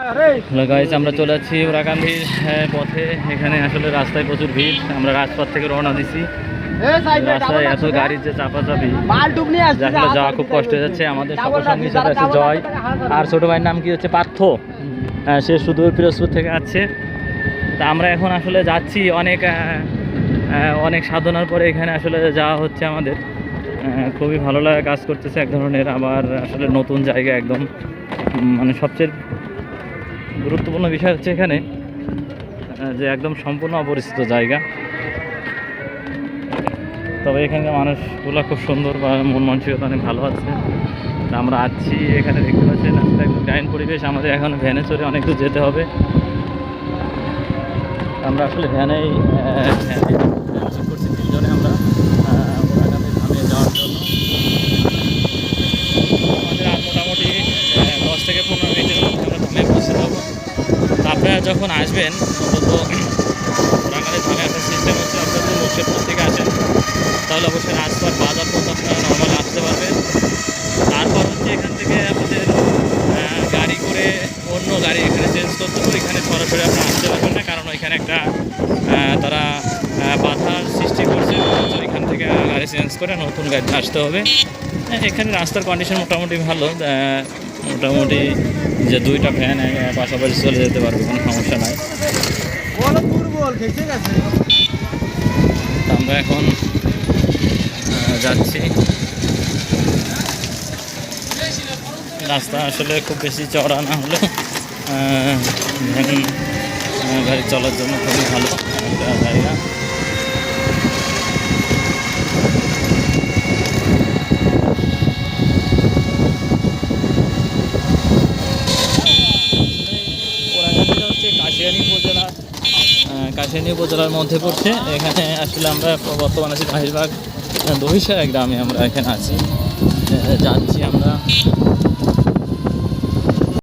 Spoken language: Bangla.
হ্যালো গাইজ আমরা চলে যাচ্ছি ওরাকান্দির হ্যাঁ, পথে। এখানে আসলে রাস্তায় প্রচুর ভিড়। আমরা রাজপথ থেকে রওনা দিছি। রাস্তায় এত গাড়ির যে চাপাচাপি দেখলে যাওয়া খুব কষ্ট হয়ে যাচ্ছে আমাদের সকল সঙ্গী সাথে আছে জয়। আর ছোটো ভাইয়ের নাম কি হচ্ছে? পার্থ। আহ, সে সুদূর পিরোজপুর থেকে আসছে। তা আমরা এখন আসলে যাচ্ছি অনেক অনেক সাধনার পরে এখানে আসলে যাওয়া হচ্ছে আমাদের। খুবই ভালো লাগা কাজ করতেছে এক ধরনের। আবার আসলে নতুন জায়গা একদম মানে সবচেয়ে গুরুত্বপূর্ণ বিষয় হচ্ছে এখানে যে একদম সম্পূর্ণ অপরিচিত জায়গা। তবে এখানকার মানুষগুলো খুব সুন্দর বা মন মানসিকতা অনেক ভালো আছে। আমরা আছি এখানে দেখতে পাচ্ছি আসলে একদম ডাইন পরিবেশ, আমাদের এখন ভ্যানে চড়ে অনেক দূর যেতে হবে। আমরা আসলে ভ্যানেই আহ, ভ্যানে ঠিক করছি তিনজনে আমরা আহ, ওরাকান্দি ধামে যাওয়ার জন্য আমাদের আর মোটামুটি আহ, দশ থেকে পনেরো মিনিটের মধ্যে আমরা ধামে পৌঁছে যাব তা আপনারা যখন আসবেন অন্তত ওরাকান্দি ধামে একটা সিস্টেম হচ্ছে আপনারা যদি মুর্শিদপুর থেকে আসেন তাহলে অবশ্যই রাজপথ বাজার পথ আপনারা নর্মাল আসতে পারবেন। তারপর হচ্ছে এখান থেকে আমাদের গাড়ি করে অন্য গাড়ি এখানে চেঞ্জ করতে হবে এখানে সরাসরি আপনারা আসতে পারবেন না কারণ ওইখানে একটা তারা বাধার সৃষ্টি করছে এখান থেকে গাড়ি চেঞ্জ করে নতুন গাড়িতে আসতে হবে। হ্যাঁ, এখানে রাস্তার কন্ডিশন মোটামুটি ভালো মোটামুটি যে দুইটা ফ্যান পাশাপাশি চলে যেতে পারবে কোনো সমস্যা নাই। আমরা এখন যাচ্ছি। রাস্তা আসলে খুব বেশি চড়া না আহ, গাড়ি চলার জন্য খুবই ভালো একটা জায়গা ওরাকান্দিটা হচ্ছে কাশিয়ানী উপজেলা কাশিয়ানি উপজেলার মধ্যে পড়ছে। এখানে আসলে আমরা বর্তমানে আছি মাহিরবাগ দহিসারা গ্রামে আমরা এখানে আছি। যাচ্ছি আমরা।